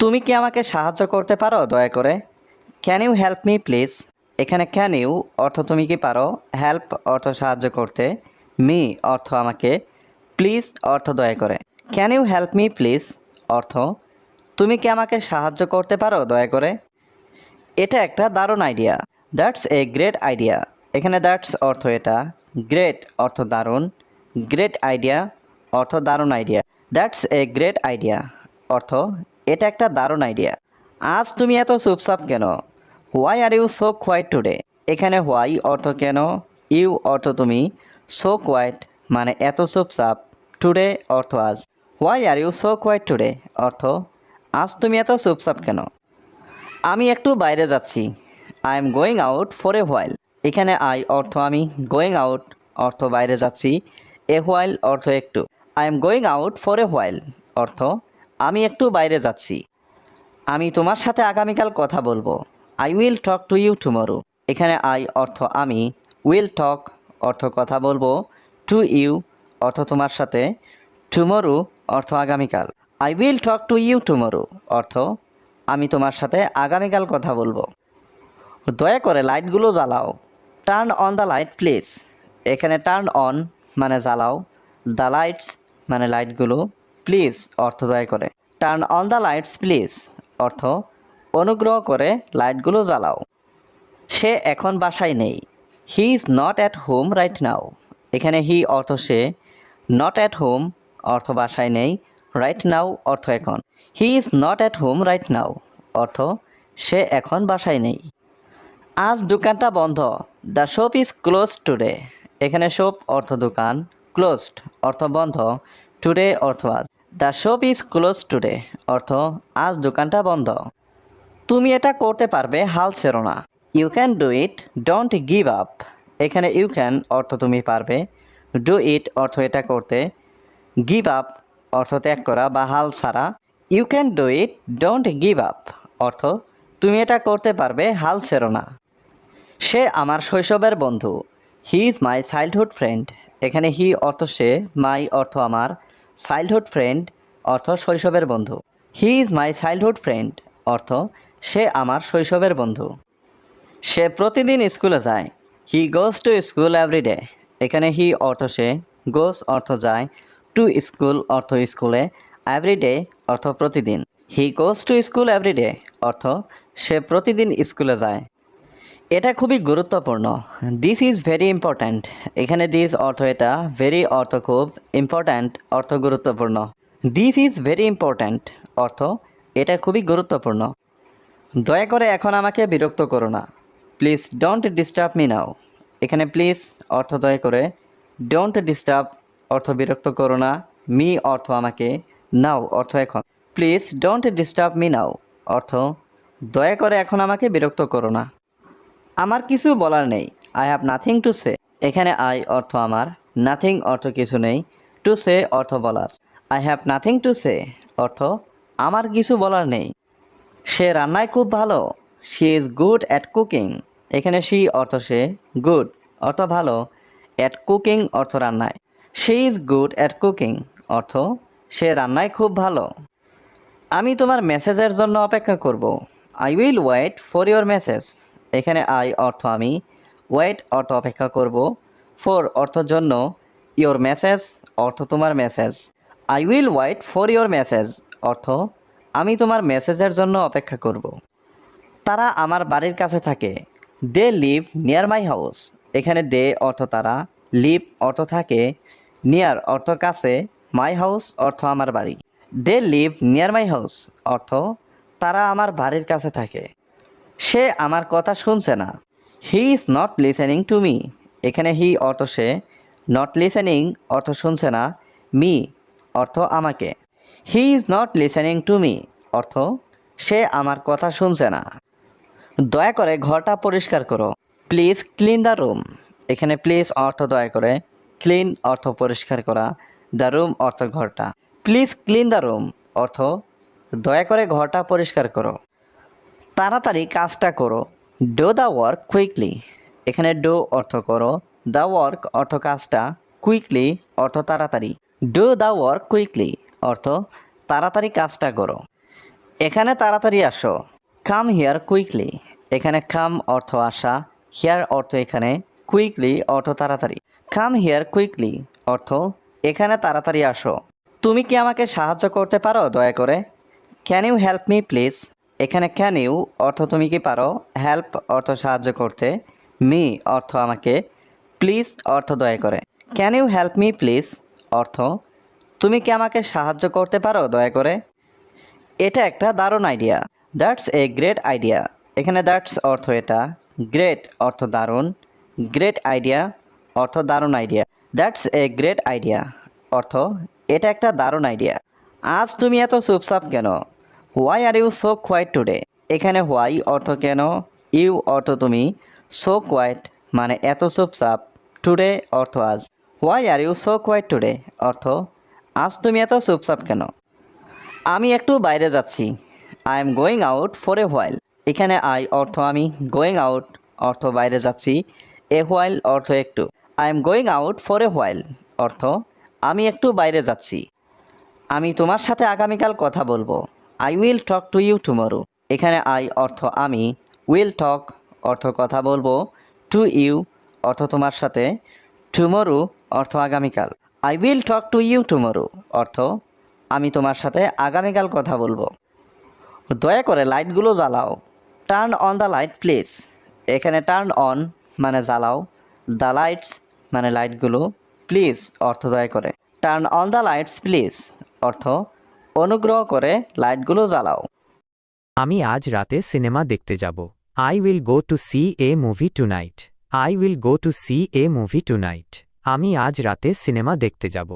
তুমি কি আমাকে সাহায্য করতে পারো? দয়া করে। Can you help me please এখানে ক্যান ইউ অর্থ তুমি কি পারো? হেল্প অর্থ সাহায্য করতে। মি অর্থ আমাকে। প্লিজ অর্থ দয়া করে। Can you help me please অর্থ, তুমি কি আমাকে সাহায্য করতে পারো? দয়া করে। এটা একটা দারুণ idea that's a great idea এখানে দ্যাটস অর্থ এটা। গ্রেট অর্থ দারুণ। গ্রেট আইডিয়া অর্থ দারুণ idea that's a great idea অর্থ এটা একটা দারুণ আইডিয়া আজ তুমি এত চুপচাপ কেন? Why are you so quiet today এখানে হোয়াই অর্থ কেন? ইউ অর্থ তুমি সো কোয়াইট মানে এত চুপচাপ। টুডে অর্থ আজ। Why are you so quiet today অর্থ, আজ তুমি এত চুপচাপ কেন? আমি একটু বাইরে যাচ্ছি। I am going out for a while এখানে আই অর্থ আমি গোয়িং আউট অর্থ বাইরে যাচ্ছি। এ হোয়াইল অর্থ একটু। I am going out for a while অর্থ আমি একটু বাইরে যাচ্ছি। আমি তোমার সাথে আগামীকাল কথা বলব। I will talk to you tomorrow এখানে আই অর্থ আমি উইল টক অর্থ কথা বলব টু ইউ অর্থ তোমার সাথে টুমরো অর্থ আগামীকাল। I will talk to you tomorrow অর্থ আমি তোমার সাথে আগামীকাল কথা বলব। দয়া করে লাইটগুলো জ্বালাও। Turn on the light please এখানে টার্ন অন মানে জ্বালাও। দ্য লাইটস মানে লাইটগুলো প্লিজ অর্থ দয়া করে। Turn on the lights please অর্থ অনুগ্রহ করে লাইটগুলো জ্বালাও। সে এখন বাসায় নেই। He is not at home right now এখানে হি অর্থ সে নট অ্যাট হোম অর্থ বাসায় নেই। রাইট নাও অর্থ এখন। He is not at home right now অর্থ সে এখন বাসায় নেই। আজ দোকানটা বন্ধ। The shop is close today এখানে শপ অর্থ দোকান ক্লোজড অর্থ বন্ধ। টুডে অর্থ আজ। The shop is close today, অর্থ, আজ দোকানটা বন্ধ। তুমি এটা করতে পারবে, হাল ছেড়ো না। You can do it, don't give up. এখানে ইউ ক্যান, অর্থ তুমি পারবে। ডু ইট, অর্থ এটা করতে। গিভ আপ, অর্থ ত্যাগ করা বা হাল ছাড়া। You can do it, don't give up, অর্থ, তুমি এটা করতে পারবে, হাল ছেড়ো না। সে আমার শৈশবের বন্ধু। He is my childhood friend. এখানে হি, অর্থ সে, মাই, অর্থ আমার। চাইল্ডহুড ফ্রেন্ড অর্থ শৈশবের বন্ধু। He is my childhood friend অর্থ সে আমার শৈশবের বন্ধু। সে প্রতিদিন স্কুলে যায়। He goes to school everyday এখানে হি অর্থ সে গোজ অর্থ যায়। টু স্কুল অর্থ স্কুলে এভরিডে অর্থ প্রতিদিন। He goes to school everyday অর্থ সে প্রতিদিন স্কুলে যায়। এটা খুবই গুরুত্বপূর্ণ। দিস ইজ ভেরি ইম্পর্ট্যান্ট এখানে দিস অর্থ এটা ভেরি অর্থ খুব ইম্পর্ট্যান্ট অর্থ গুরুত্বপূর্ণ। দিস ইজ ভেরি ইম্পর্ট্যান্ট অর্থ এটা খুবই গুরুত্বপূর্ণ। দয়া করে এখন আমাকে বিরক্ত করো না। Please don't disturb me now এখানে প্লিজ অর্থ দয়া করে ডোন্ট ডিস্টার্ব অর্থ বিরক্ত করো না। মি অর্থ আমাকে নাও অর্থ এখন। Please don't disturb me now অর্থ দয়া করে এখন আমাকে বিরক্ত করো না। আমার কিছু বলার নেই। I have nothing to say এখানে আই অর্থ আমার। নাথিং অর্থ কিছু নেই। টু সে অর্থ বলার। I have nothing to say অর্থ আমার কিছু বলার নেই। সে রান্নায় খুব ভালো। She is good at cooking এখানে শি অর্থ সে গুড অর্থ ভালো। অ্যাট কুকিং অর্থ রান্নায়। She is good at cooking অর্থ সে রান্নায় খুব ভালো। আমি তোমার মেসেজের জন্য অপেক্ষা করব। I will wait for your message এখানে আই অর্থ আমি ওয়েট অর্থ অপেক্ষা করব ফর অর্থ জন্য ইওর মেসেজ অর্থ তোমার message I will wait for your message অর্থ আমি তোমার মেসেজের জন্য অপেক্ষা করব। তারা আমার বাড়ির কাছে থাকে they live near my house এখানে দে অর্থ তারা লিভ অর্থ থাকে নিয়ার অর্থ কাছে মাই হাউস অর্থ আমার বাড়ি they live near my house অর্থ তারা আমার বাড়ির কাছে থাকে। সে আমার কথা শুনছে না। He is not listening to me এখানে হি অর্থ সে। নট লিসেনিং অর্থ শুনছে না। মি অর্থ আমাকে। He is not listening to me অর্থ সে আমার কথা শুনছে না। দয়া করে ঘরটা পরিষ্কার করো। প্লিজ ক্লিন দ্য রুম এখানে প্লিজ অর্থ দয়া করে। ক্লিন অর্থ পরিষ্কার করা। দ্য রুম অর্থ ঘরটা। প্লিজ ক্লিন দ্য রুম অর্থ দয়া করে ঘরটা পরিষ্কার করো। তাড়াতাড়ি কাজটা করো। ডো দ্য ওয়ার্ক কুইকলি এখানে ডো অর্থ করো। দ্য ওয়ার্ক অর্থ কাজটা কুইকলি অর্থ তাড়াতাড়ি। ডো দ্য ওয়ার্ক কুইকলি অর্থ তাড়াতাড়ি কাজটা করো। এখানে তাড়াতাড়ি আসো। কাম হিয়ার কুইকলি এখানে কাম অর্থ আসা। হিয়ার অর্থ এখানে কুইকলি অর্থ তাড়াতাড়ি। কাম হিয়ার কুইকলি অর্থ এখানে তাড়াতাড়ি আসো। তুমি কি আমাকে সাহায্য করতে পারো? দয়া করে। Can you help me please এখানে ক্যান ইউ অর্থ তুমি কি পারো? হেল্প অর্থ সাহায্য করতে। মি অর্থ আমাকে। প্লিজ অর্থ দয়া করে। Can you help me please অর্থ, তুমি কি আমাকে সাহায্য করতে পারো? দয়া করে। এটা একটা দারুণ idea that's a great idea এখানে দ্যাটস অর্থ এটা। গ্রেট অর্থ দারুণ। গ্রেট আইডিয়া অর্থ দারুণ idea that's a great idea অর্থ, এটা একটা দারুণ আইডিয়া আজ তুমি এত চুপচাপ কেন? Why are you so quiet today এখানে হোয়াই অর্থ কেন? ইউ অর্থ তুমি সো কোয়াইট মানে এত চুপচাপ টুডে অর্থ আজ। Why are you so quiet today অর্থ, আজ তুমি এত চুপচাপ কেন? আমি একটু বাইরে যাচ্ছি। I am going out for a while এখানে আই অর্থ আমি গোয়িং আউট অর্থ বাইরে যাচ্ছি। এ হোয়াইল অর্থ একটু। I am going out for a while অর্থ, আমি একটু বাইরে যাচ্ছি। আমি তোমার সাথে আগামীকাল কথা বলব। I will talk to you tomorrow এখানে আই অর্থ আমি উইল টক অর্থ কথা বলব টু ইউ অর্থ তোমার সাথে টুমরো অর্থ আগামীকাল। I will talk to you tomorrow অর্থ আমি তোমার সাথে আগামীকাল কথা বলব। দয়া করে লাইটগুলো জ্বালাও। Turn on the light please এখানে টার্ন অন মানে জ্বালাও। দ্য লাইটস মানে লাইটগুলো প্লিজ অর্থ দয়া করে। Turn on the lights please অর্থ অনুগ্রহ করে লাইটগুলো জ্বালাও। আমি আজ রাতে সিনেমা দেখতে যাব। I will go to see a movie tonight I will go to see a movie tonight আমি আজ রাতে সিনেমা দেখতে যাব।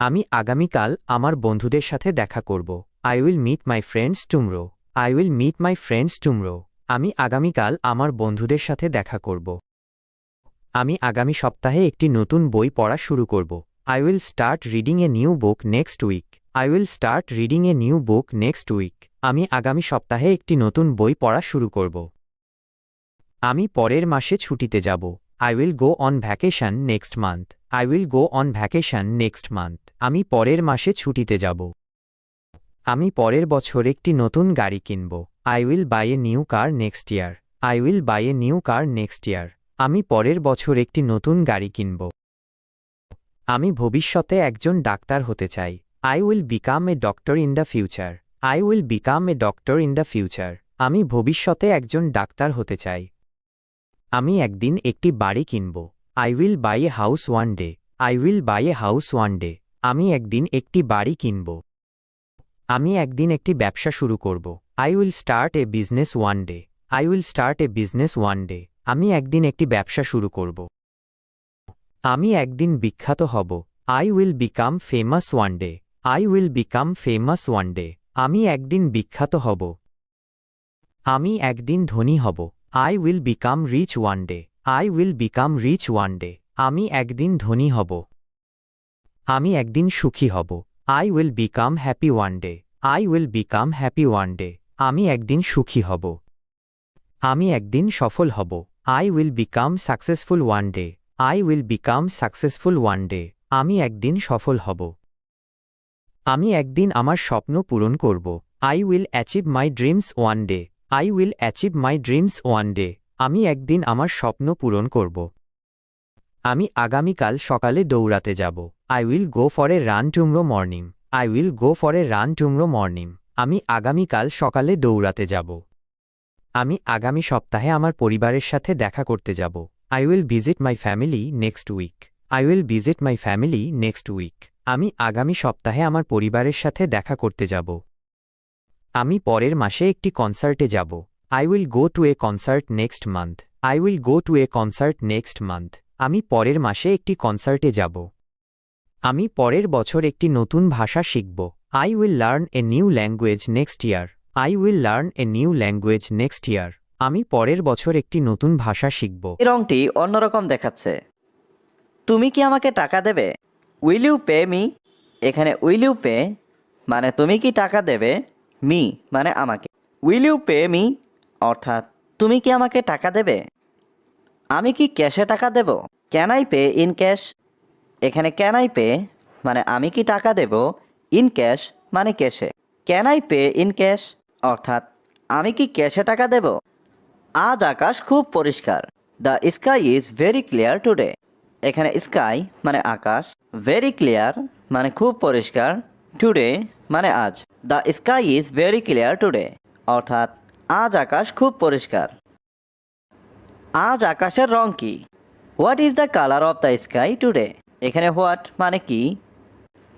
আমি আগামীকাল আমার বন্ধুদের সাথে দেখা করব। I will meet my friends tomorrow I will meet my friends tomorrow আমি আগামীকাল আমার বন্ধুদের সাথে দেখা করব। আমি আগামী সপ্তাহে একটি নতুন বই পড়া শুরু করব। I will start reading a new book next week I will start reading a new book next week আমি আগামী সপ্তাহে একটি নতুন বই পড়া শুরু করব। আমি পরের মাসে ছুটিতে যাব। I will go on vacation next month I will go on vacation next month আমি পরের মাসে ছুটিতে যাব। আমি পরের বছর একটি নতুন গাড়ি কিনব। I will buy a new car next year I will buy a new car next year আমি পরের বছর একটি নতুন গাড়ি কিনব। আমি ভবিষ্যতে একজন ডাক্তার হতে চাই। I will become a doctor in the future I will become a doctor in the future আমি ভবিষ্যতে একজন ডাক্তার হতে চাই। আমি একদিন একটি বাড়ি কিনব। I will buy a house one day I will buy a house one day আমি একদিন একটি বাড়ি কিনব। আমি একদিন একটি ব্যবসা শুরু করব। I will start a business one day I will start a business one day আমি একদিন একটি ব্যবসা শুরু করব। আমি একদিন বিখ্যাত হব। I will become famous one day I will become famous one day আমি একদিন বিখ্যাত হব। আমি একদিন ধনী হব। I will become rich one day I will become rich one day আমি একদিন ধনী হব। আমি একদিন সুখী হব। I will become happy one day I will become happy one day আমি একদিন সুখী হব। আমি একদিন সফল হব। I will become successful one day I will become successful one day আমি একদিন সফল হব। আমি একদিন আমার স্বপ্ন পূরণ করব। I will achieve my dreams one day I will achieve my dreams one day আমি একদিন আমার স্বপ্ন পূরণ করব। আমি আগামীকাল সকালে দৌড়াতে যাব। I will go for a run tomorrow morning I will go for a run tomorrow morning আমি আগামীকাল সকালে দৌড়াতে যাব। আমি আগামী সপ্তাহে আমার পরিবারের সাথে দেখা করতে যাব। I will visit my family next week I will visit my family next week আমি আগামী সপ্তাহে আমার পরিবারের সাথে দেখা করতে যাব। আমি পরের মাসে একটি কনসার্টে যাব। I will go to a concert next month I will go to a concert next month আমি পরের মাসে একটি কনসার্টে যাব। আমি পরের বছর একটি নতুন ভাষা শিখব। I will learn a new language next year I will learn a new language next year আমি পরের বছর একটি নতুন ভাষা শিখব। রংটি অন্যরকম দেখাচ্ছে। তুমি কি আমাকে টাকা দেবে? উইল ইউ পে মি এখানে উইল ইউ পে মানে তুমি কি টাকা দেবে? মি মানে আমাকে। উইল ইউ পে মি অর্থাৎ তুমি কি আমাকে টাকা দেবে? আমি কি ক্যাশে টাকা দেব? Can I pay in cash এখানে ক্যান আই পে মানে আমি কি টাকা দেব? ইন ক্যাশ মানে ক্যাশে can I pay in cash অর্থাৎ আমি কি ক্যাশে টাকা দেব? আজ আকাশ খুব পরিষ্কার। The sky is very clear today এখানে স্কাই মানে আকাশ ভেরি ক্লিয়ার মানে খুব পরিষ্কার টুডে মানে আজ। The sky is very clear today অর্থাৎ আজ আকাশ খুব পরিষ্কার। আজ আকাশের রং কি? What is the colour of the sky today এখানে হোয়াট মানে কি?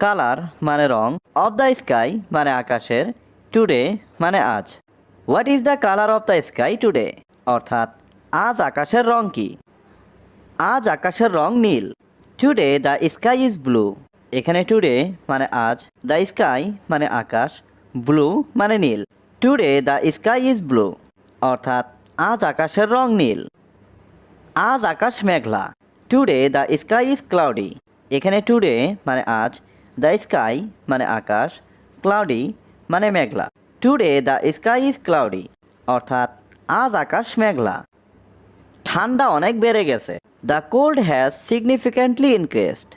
কালার মানে রং অফ দ্য স্কাই মানে আকাশের টুডে মানে আজ। What is the colour of the sky today অর্থাৎ আজ আকাশের রং কি? আজ আকাশের রং নীল। Today the sky is blue এখানে টুডে মানে আজ দ্য স্কাই মানে আকাশ ব্লু মানে নীল। Today the sky is blue অর্থাৎ আজ আকাশের রং নীল। আজ আকাশ মেঘলা। Today the sky is cloudy এখানে টুডে মানে আজ দ্য স্কাই মানে আকাশ ক্লাউডি মানে মেঘলা। Today the sky is cloudy অর্থাৎ আজ আকাশ মেঘলা। ঠান্ডা অনেক বেড়ে গেছে। The cold has significantly increased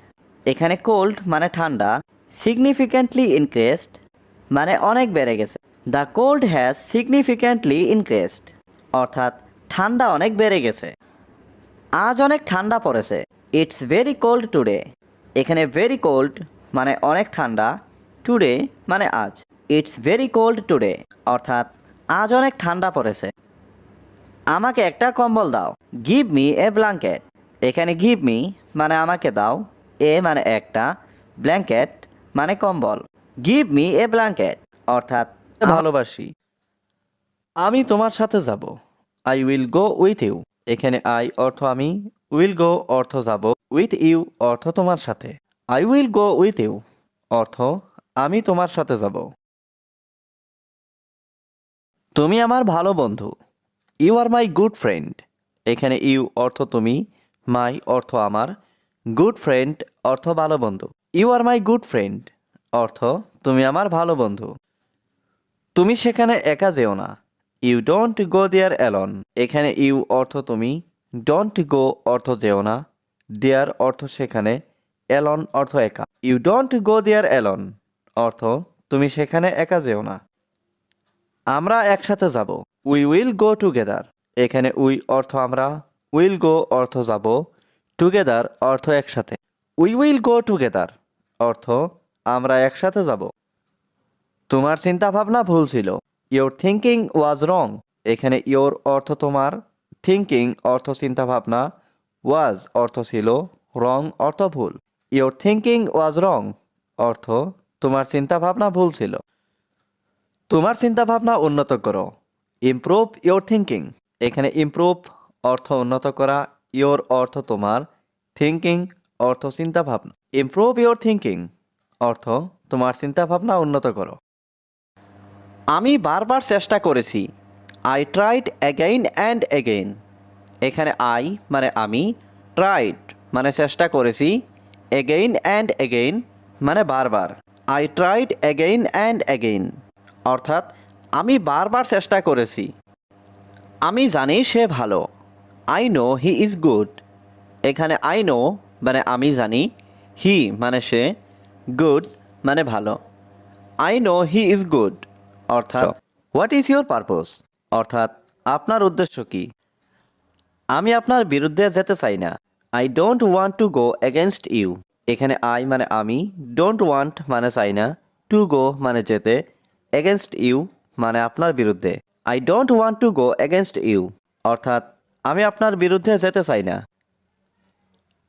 এখানে কোল্ড মানে ঠান্ডা সিগনিফিক্যান্টলি ইনক্রেসড মানে অনেক বেড়ে গেছে। The cold has significantly increased অর্থাৎ ঠান্ডা অনেক বেড়ে গেছে। আজ অনেক ঠান্ডা পড়েছে। ইটস ভেরি কোল্ড টুডে এখানে ভেরি কোল্ড মানে অনেক ঠান্ডা টুডে মানে আজ। ইটস ভেরি কোল্ড টুডে অর্থাৎ আজ অনেক ঠান্ডা পড়েছে। আমাকে একটা কম্বল দাও। গিভ মি এ ব্ল্যাঙ্কেট এখানে গিভ মি মানে আমাকে দাও। এ মানে একটা। ব্ল্যাঙ্কেট মানে কম্বল। গিভ মি এ ব্ল্যাঙ্কেট অর্থাৎ ভালোবাসি। আমি তোমার সাথে যাব। I will go with you এখানে আই অর্থ আমি উইল গো অর্থ যাব। উইথ ইউ অর্থ তোমার সাথে। I will go with you অর্থ আমি তোমার সাথে যাব। তুমি আমার ভালো বন্ধু। You are my good friend এখানে ইউ অর্থ তুমি মাই অর্থ আমার গুড ফ্রেন্ড অর্থ ভালো বন্ধু। You are my good friend অর্থ তুমি আমার ভালো বন্ধু। তুমি সেখানে একা যেও না। You don't go there alone এখানে ইউ অর্থ তুমি ডোন্ট গো অর্থ যেও না। দেয়ার অর্থ সেখানে অ্যালন অর্থ একা। You don't go there alone অর্থ তুমি সেখানে একা যেও না। আমরা একসাথে যাব। উই উইল গো টুগেদার এখানে উই অর্থ আমরা উইল গো অর্থ যাব টুগেদার অর্থ একসাথে। উই উইল গো টুগেদার অর্থ আমরা একসাথে যাব। তোমার চিন্তা ভাবনা ভুল ছিল। ইয়োর থিঙ্কিং ওয়াজ রং এখানে ইয়োর অর্থ তোমার থিঙ্কিং অর্থ চিন্তা ভাবনা ওয়াজ অর্থ ছিল রং অর্থ ভুল। ইয়োর থিঙ্কিং ওয়াজ রং অর্থ তোমার চিন্তা ভাবনা ভুল ছিল। তোমার চিন্তা ভাবনা উন্নত করো। ইমপ্রুভ ইয়োর থিঙ্কিং এখানে ইমপ্রুভ অর্থ উন্নত করা ইয়োর অর্থ তোমার থিঙ্কিং অর্থ চিন্তা ভাবনা ইমপ্রুভ ইয়োর থিঙ্কিং অর্থ তোমার চিন্তা ভাবনা উন্নত করো। আমি বারবার চেষ্টা করেছি। I tried again and again এখানে আই মানে আমি ট্রাইড মানে চেষ্টা করেছি। এগেইন অ্যান্ড এগেইন মানে বারবার। I tried again and again অর্থাৎ আমি বারবার চেষ্টা করেছি। আমি জানি সে ভালো। I know he is good এখানে আই নো মানে আমি জানি হি মানে সে গুড মানে ভালো। I know he is good অর্থাৎ হোয়াট ইজ ইউর পারপোজ অর্থাৎ আপনার উদ্দেশ্য কি? আমি আপনার বিরুদ্ধে যেতে চাই না। I don't want to go against you এখানে আই মানে আমি ডোন্ট ওয়ান্ট মানে চাই না। টু গো মানে যেতে এগেনস্ট ইউ মানে আপনার বিরুদ্ধে। I don't want to go against you অর্থাৎ, আমি আপনার বিরুদ্ধে যেতে চাই না।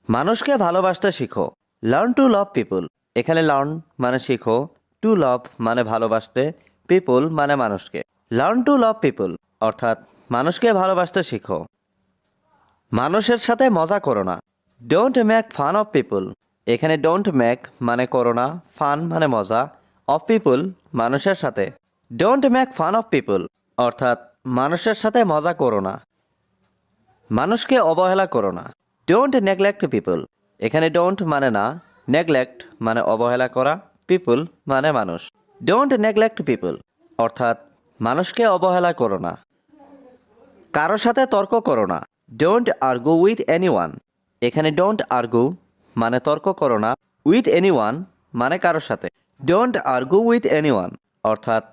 মানুষকে ভালোবাসতে শিখো। লার্ন টু লাভ পিপল এখানে লার্ন মানে শিখো। টু লাভ মানে ভালোবাসতে। পিপল মানে মানুষকে। লার্ন টু লাভ পিপল অর্থাৎ, মানুষকে ভালোবাসতে শিখো। মানুষের সাথে মজা করো না। Don't make fun of people এখানে ডোন্ট মেক মানে করো না। ফান মানে মজা। অফ পিপল মানুষের সাথে। Don't make fun of people অর্থাৎ, মানুষের সাথে মজা করো না। মানুষকে অবহেলা করো না। ডোন্ট নেগলেক্ট পিপল এখানে ডোন্ট মানে না নেগলেক্ট মানে অবহেলা করা পিপল মানে মানুষ। ডোন্ট নেগলেক্ট পিপল অর্থাৎ, মানুষকে অবহেলা করো না। কারও সাথে তর্ক করো না। Don't argue with anyone এখানে ডোন্ট আর্গু মানে তর্ক করো না। উইথ এনি মানে কারোর সাথে। ডোন্ট আর্গু উইথ এনি অর্থাৎ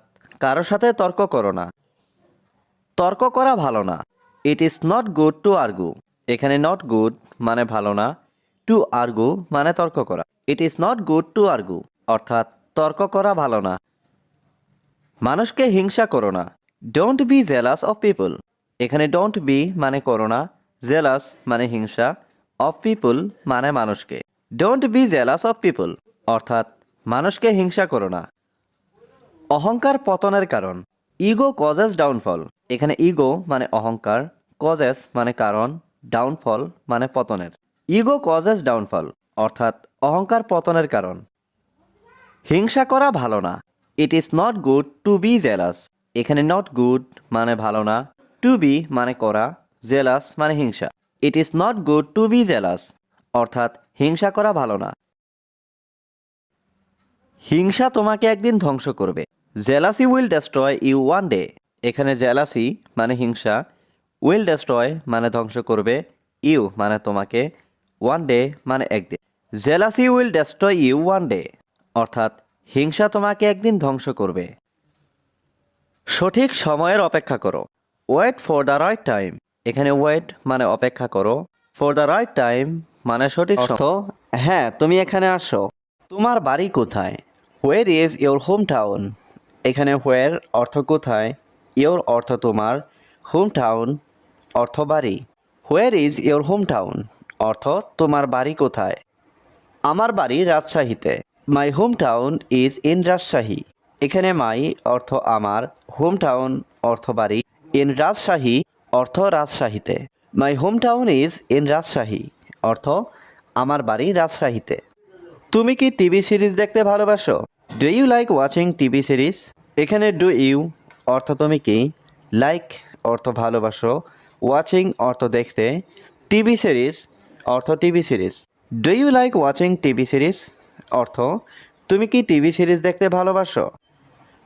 কারও সাথে তর্ক করো না। তর্ক করা ভালো না। It is not good to argue এখানে নট গুড মানে ভালো না। টু আর্গু মানে তর্ক করা। It is not good to argue অর্থাৎ তর্ক করা ভালো না। মানুষকে হিংসা করো না। Don't be jealous of people এখানে ডোন্ট বি মানে করো না। জেলাস মানে হিংসা। অফ পিপল মানে মানুষকে। Don't be jealous of people অর্থাৎ মানুষকে হিংসা করো না। অহংকার পতনের কারণ। ইগো কজেস ডাউনফল এখানে ইগো মানে অহংকার কজেস মানে কারণ ডাউনফল মানে পতনের। ইগো কজেস ডাউনফল অর্থাৎ অহংকার পতনের কারণ। হিংসা করা ভালো না। It is not good to be jealous এখানে নট গুড মানে ভালো না টু বি মানে করা জেলাস মানে হিংসা। It is not good to be jealous অর্থাৎ হিংসা করা ভালো না। হিংসা তোমাকে একদিন ধ্বংস করবে। Jealousy will destroy you one day এখানে জেলাসি মানে হিংসা উইল ডেস্ট্রয় মানে ধ্বংস করবে ইউ মানে তোমাকে ওয়ান ডে মানে একদিন। Jealousy will destroy you one day অর্থাৎ হিংসা তোমাকে একদিন ধ্বংস করবে। সঠিক সময়ের অপেক্ষা করো। Wait for the right time এখানে ওয়েট মানে অপেক্ষা করো। ফর দ্য রাইট টাইম মানে সঠিক অর্থ হ্যাঁ তুমি এখানে আসো। তোমার বাড়ি কোথায়? Where is your home town এখানে হোয়ার অর্থ কোথায়? ইয়োর অর্থ তোমার হোম টাউন অর্থ বাড়ি। Where is your home town অর্থ তোমার বাড়ি কোথায়? আমার বাড়ি রাজশাহীতে। My home town is in Rajshahi. এখানে মাই অর্থ আমার হোম টাউন অর্থ বাড়ি। ইন রাজশাহী, অর্থ রাজশাহীতে। My home town is in Rajshahi. অর্থ আমার বাড়ি রাজশাহীতে। তুমি কি টিভি সিরিজ দেখতে ভালোবাসো? Do you like watching TV series এখানে ডু ইউ অর্থ তুমি কি? লাইক অর্থ ভালোবাসো। ওয়াচিং অর্থ দেখতে। টিভি সিরিজ অর্থ TV series do you like watching TV series অর্থ, তুমি কি টিভি সিরিজ দেখতে ভালোবাসো?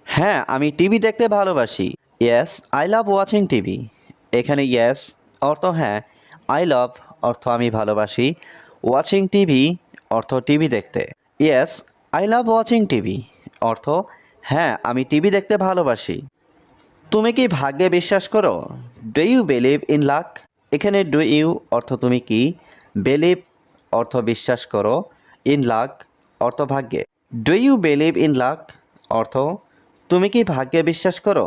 হ্যাঁ আমি টিভি দেখতে ভালোবাসি। Yes I love watching TV এখানে ইয়েস অর্থ হ্যাঁ। আই লাভ অর্থ আমি ভালোবাসি। ওয়াচিং টিভি অর্থ টিভি দেখতে। Yes I love watching TV অর্থ হ্যাঁ আমি টিভি দেখতে ভালোবাসি। তুমি কি ভাগ্যে বিশ্বাস করো? Do you believe in luck এখানে ডু ইউ অর্থ তুমি কি? বিলিভ অর্থ বিশ্বাস করো। ইন লাক অর্থ ভাগ্যে। Do you believe in luck অর্থ, তুমি কি ভাগ্যে বিশ্বাস করো?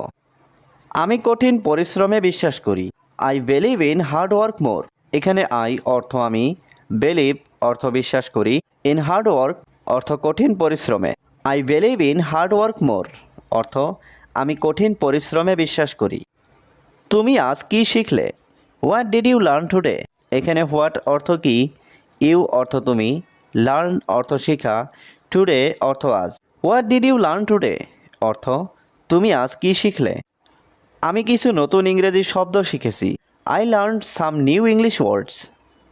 আমি কঠিন পরিশ্রমে বিশ্বাস করি। I believe in hard work more এখানে আই অর্থ আমি। বিলিভ অর্থ বিশ্বাস করি। ইন হার্ড ওয়ার্ক অর্থ কঠিন পরিশ্রমে। I believe in hard work more অর্থ, আমি কঠিন পরিশ্রমে বিশ্বাস করি। তুমি আজ কি শিখলে? What did you learn today এখানে হোয়াট অর্থ কি? ইউ অর্থ তুমি। লার্ন অর্থ শেখা। টুডে অর্থ আজ। What did you learn today অর্থ, তুমি আজ কি শিখলে? আমি কিছু নতুন ইংরেজি শব্দ শিখেছি। I learn some new English words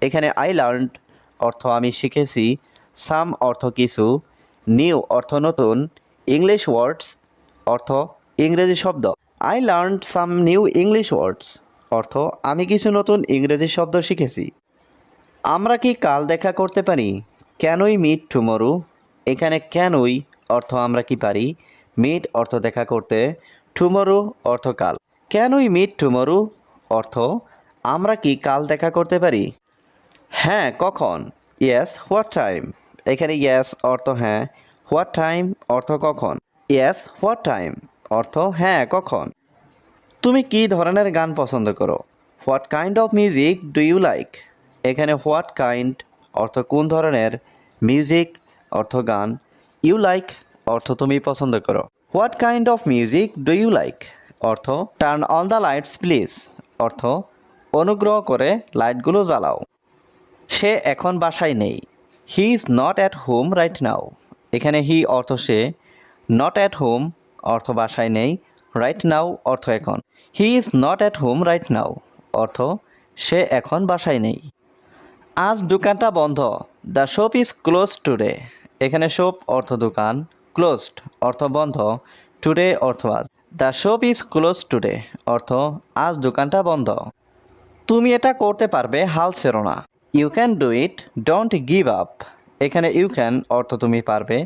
এখানে আই লার্ন অর্থ আমি শিখেছি। সাম অর্থ কিছু নিউ অর্থ নতুন ইংলিশ ওয়ার্ডস অর্থ ইংরেজি শব্দ। I learn some new English words অর্থ আমি কিছু নতুন ইংরেজি শব্দ শিখেছি। আমরা কি কাল দেখা করতে পারি? ক্যানই মিট টুমরো এখানে ক্যানই অর্থ আমরা কি পারি? মিট অর্থ দেখা করতে। টুমরো অর্থ কাল। ক্যানই মিট টুমরো অর্থ আমরা কি কাল দেখা করতে পারি? হ্যাঁ কখন? ইয়েস হোয়াট টাইম এখানে ইয়েস অর্থ হ্যাঁ। হোয়াট টাইম অর্থ কখন? ইয়েস হোয়াট টাইম অর্থ হ্যাঁ কখন? তুমি কি ধরনের গান পছন্দ করো? What kind of music do you like এখানে হোয়াট কাইন্ড অর্থ কোন ধরনের? মিউজিক অর্থ গান। ইউ লাইক অর্থ তুমি পছন্দ করো। What kind of music do you like অর্থ turn on the lights please অর্থ, অনুগ্রহ করে লাইটগুলো জ্বালাও। সে এখন বাসায় নেই। He is not at home right now এখানে হি অর্থ সে। নট অ্যাট হোম অর্থ বাসায় নেই। রাইট নাও অর্থ এখন। He is not at home right now অর্থ সে এখন বাসায় নেই। আজ দোকানটা বন্ধ। The shop is close today এখানে শপ অর্থ দোকান ক্লোজড অর্থ বন্ধ। টুডে অর্থ আজ। The shop is close today অর্থ আজ দোকানটা বন্ধ। তুমি এটা করতে পারবে, হাল ছেড়ো না। You can do it don't give up এখানে ইউ ক্যান অর্থ তুমি পারবে।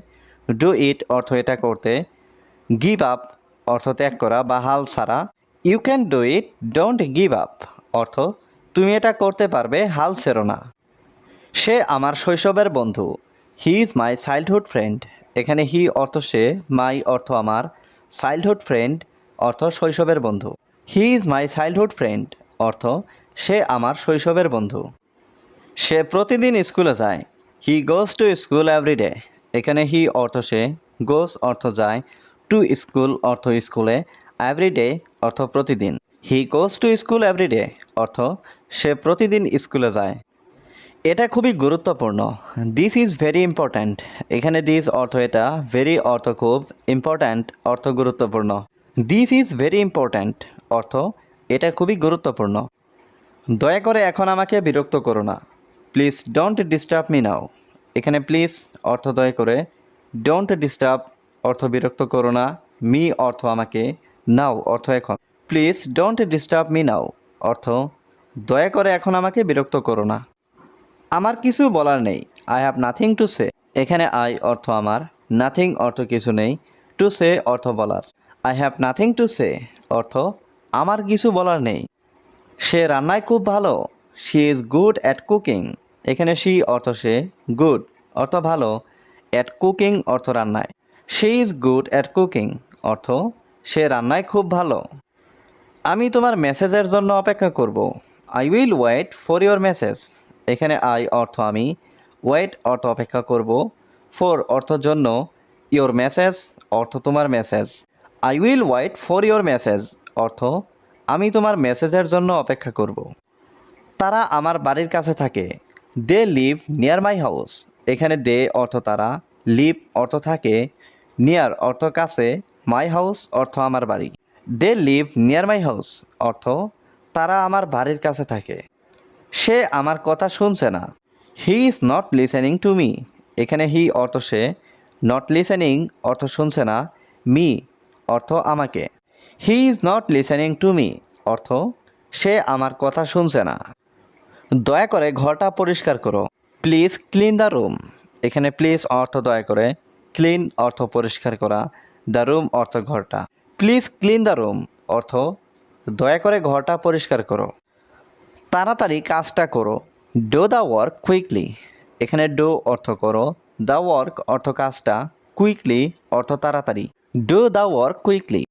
ডু ইট অর্থ এটা করতে। গিভ আপ অর্থ ত্যাগ করা বা হাল ছাড়া। You can do it don't give up অর্থ তুমি এটা করতে পারবে, হাল ছেড়ো না। সে আমার শৈশবের বন্ধু। He is my childhood friend এখানে হি অর্থ সে মাই অর্থ আমার। চাইল্ডহুড ফ্রেন্ড অর্থ শৈশবের বন্ধু। He is my childhood friend অর্থ সে আমার শৈশবের বন্ধু। সে প্রতিদিন স্কুলে যায়। He goes to school everyday এখানে হি অর্থ সে গোজ অর্থ যায়। টু স্কুল অর্থ স্কুলে। এভরিডে অর্থ প্রতিদিন। He goes to school everyday অর্থ সে প্রতিদিন স্কুলে যায়। এটা খুবই গুরুত্বপূর্ণ। দিস ইজ ভেরি ইম্পর্ট্যান্ট এখানে দিস অর্থ এটা ভেরি অর্থ খুব ইম্পর্ট্যান্ট অর্থ গুরুত্বপূর্ণ। দিস ইজ ভেরি ইম্পর্ট্যান্ট অর্থ এটা খুবই গুরুত্বপূর্ণ। দয়া করে এখন আমাকে বিরক্ত করো না। Please don't disturb me now. এখানে প্লিজ অর্থ দয়া করে ডোন্ট ডিস্টার্ব, অর্থ বিরক্ত করো না। মি অর্থ আমাকে, নাও অর্থ এখন। Please don't disturb me now, অর্থ দয়া করে এখন আমাকে বিরক্ত করো না। আমার কিছু বলার নেই। I have nothing to say এখানে আই অর্থ আমার নাথিং অর্থ কিছু নেই। টু সে অর্থ বলার। I have nothing to say অর্থ আমার কিছু বলার নেই। সে রান্নায় খুব ভালো। She is good at cooking এখানে শি অর্থ সে গুড অর্থ ভালো অ্যাট কুকিং অর্থ রান্নায়। She is good at cooking অর্থ সে রান্নায় খুব ভালো। আমি তোমার মেসেজের জন্য অপেক্ষা করব। I will wait for your message এখানে আই অর্থ আমি ওয়েট অর্থ অপেক্ষা করব। ফর অর্থ জন্য ইয়োর মেসেজ অর্থ তোমার message I will wait for your message অর্থ আমি তোমার মেসেজের জন্য অপেক্ষা করব। তারা আমার বাড়ির কাছে থাকে। They live near my house এখানে দে অর্থ তারা লিভ অর্থ থাকে নিয়ার অর্থ কাছে মাই হাউস অর্থ আমার বাড়ি। They live near my house অর্থ তারা আমার বাড়ির কাছে থাকে। সে আমার কথা শুনছে না। He is not listening to me এখানে হি অর্থ সে নট লিসেনিং অর্থ শুনছে না। মি অর্থ আমাকে। He is not listening to me অর্থ সে আমার কথা শুনছে না। দয়া করে ঘরটা পরিষ্কার করো। প্লিজ ক্লিন দ্য রুম এখানে প্লিজ অর্থ দয়া করে ক্লিন অর্থ পরিষ্কার করা দ্য রুম অর্থ ঘরটা। প্লিজ ক্লিন দ্য রুম অর্থ দয়া করে ঘরটা পরিষ্কার করো। তাড়াতাড়ি কাজটা করো। ডো দ্য ওয়ার্ক কুইকলি এখানে ডো অর্থ করো। দ্য ওয়ার্ক অর্থ কাজটা কুইকলি অর্থ তাড়াতাড়ি। Do the work quickly